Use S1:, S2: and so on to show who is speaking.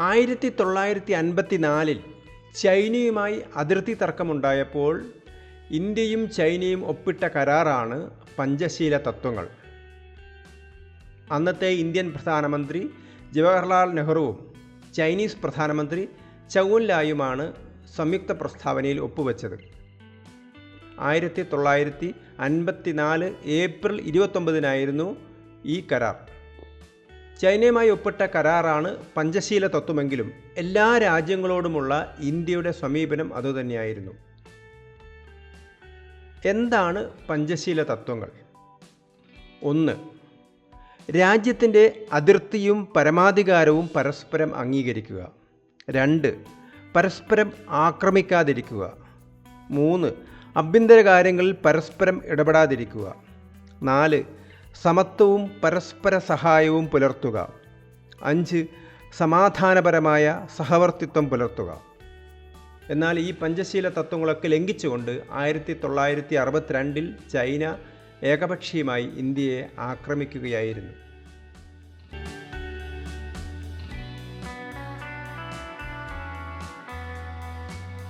S1: ആയിരത്തി തൊള്ളായിരത്തി അൻപത്തി നാലിൽ ചൈനയുമായി അതിർത്തി തർക്കമുണ്ടായപ്പോൾ ഇന്ത്യയും ചൈനയും ഒപ്പിട്ട കരാറാണ് പഞ്ചശീല തത്വങ്ങൾ. അന്നത്തെ ഇന്ത്യൻ പ്രധാനമന്ത്രി ജവഹർലാൽ നെഹ്റുവും ചൈനീസ് പ്രധാനമന്ത്രി ചൗൻലായുമാണ് സംയുക്ത പ്രസ്താവനയിൽ ഒപ്പുവെച്ചത്. ആയിരത്തി തൊള്ളായിരത്തി അൻപത്തി നാല് ഏപ്രിൽ ഇരുപത്തൊമ്പതിനായിരുന്നു ഈ കരാർ. ചൈനയുമായി ഒപ്പിട്ട കരാറാണ് പഞ്ചശീല തത്വമെങ്കിലും എല്ലാ രാജ്യങ്ങളോടുമുള്ള ഇന്ത്യയുടെ സമീപനം അതുതന്നെയായിരുന്നു. എന്താണ് പഞ്ചശീല തത്വങ്ങൾ? ഒന്ന് രാജ്യത്തിന്റെ അതിർത്തിയും പരമാധികാരവും പരസ്പരം അംഗീകരിക്കുക. രണ്ട് പരസ്പരം ആക്രമിക്കാതിരിക്കുക. മൂന്ന് ആഭ്യന്തര കാര്യങ്ങളിൽ പരസ്പരം ഇടപെടാതിരിക്കുക. നാല് സമത്വവും പരസ്പര സഹായവും പുലർത്തുക. അഞ്ച് സമാധാനപരമായ സഹവർത്തിത്വം പുലർത്തുക. എന്നാൽ ഈ പഞ്ചശീല തത്വങ്ങളൊക്കെ ലംഘിച്ചുകൊണ്ട് ആയിരത്തി തൊള്ളായിരത്തി അറുപത്തിരണ്ടിൽ ചൈന ഏകപക്ഷീയമായി ഇന്ത്യയെ ആക്രമിക്കുകയായിരുന്നു.